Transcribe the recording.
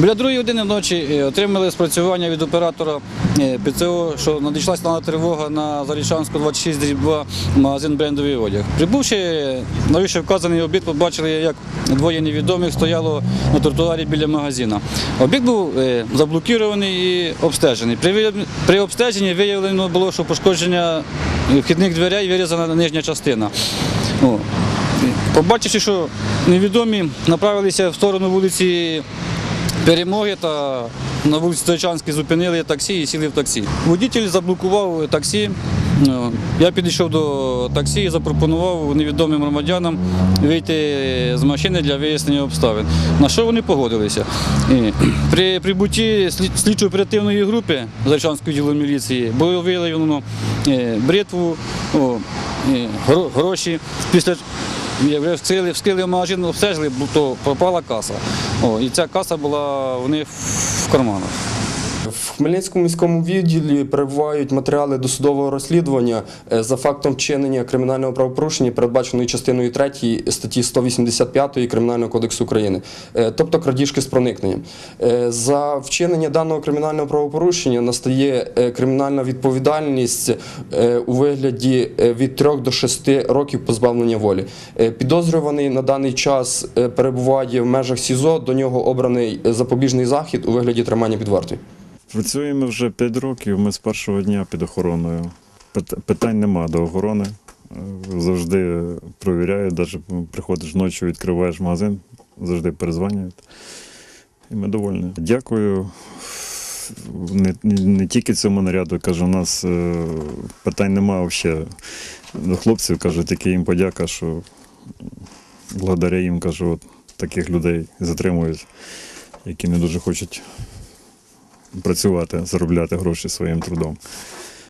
Біля другої години ночі е, отримали спрацювання від оператора е, ПЦО, що надійшла сигнальна тривога на Зарічанську 26 дріб 2 магазин брендовий одяг. Прибувши на вище вказаний обід, побачили, як двоє невідомих стояло на тротуарі біля магазина. Обід був е, заблокований і обстежений. При, обстеженні виявлено було, що пошкодження вхідних дверей вирізана нижня частина. Побачивши, що невідомі направилися в сторону вулиці Перемоги та на вулиці Стоячанській зупинили таксі і сіли в таксі. Водитель заблокував таксі. Е, Я підійшов до таксі і запропонував невідомим громадянам вийти з машини для вияснення обставин. На що вони погодилися? При прибутті слідчо-оперативної групи Зарчанської ділу міліції було виявлено е, бритву, гроші. Після вскрили, магазин, обстежили, то пропала каса. О, і ця каса була в них в карманах. В Хмельницькому міському відділі перебувають матеріали досудового розслідування е, за фактом вчинення кримінального правопорушення, передбаченої частиною 3 статті 185 Кримінального кодексу України, е, тобто крадіжки з проникненням. Е, За вчинення даного кримінального правопорушення настає кримінальна відповідальність у вигляді від 3 до 6 років позбавлення волі. Підозрюваний на даний час перебуває в межах СІЗО, до нього обраний запобіжний захід у вигляді тримання під вартою. Працюємо вже 5 років. Ми з першого дня під охороною. Питань нема до охорони. Е, Завжди провіряють, навіть приходиш ночі, відкриваєш магазин, завжди перезванюють. І ми довольні. Дякую. Не, не, тільки цьому наряду, кажу, у нас е, питань немає взагалі. До хлопців кажу, тільки їм подяка, що благодаря їм кажу, от таких людей затримують, які не дуже хочуть працювати, заробляти гроші своїм трудом.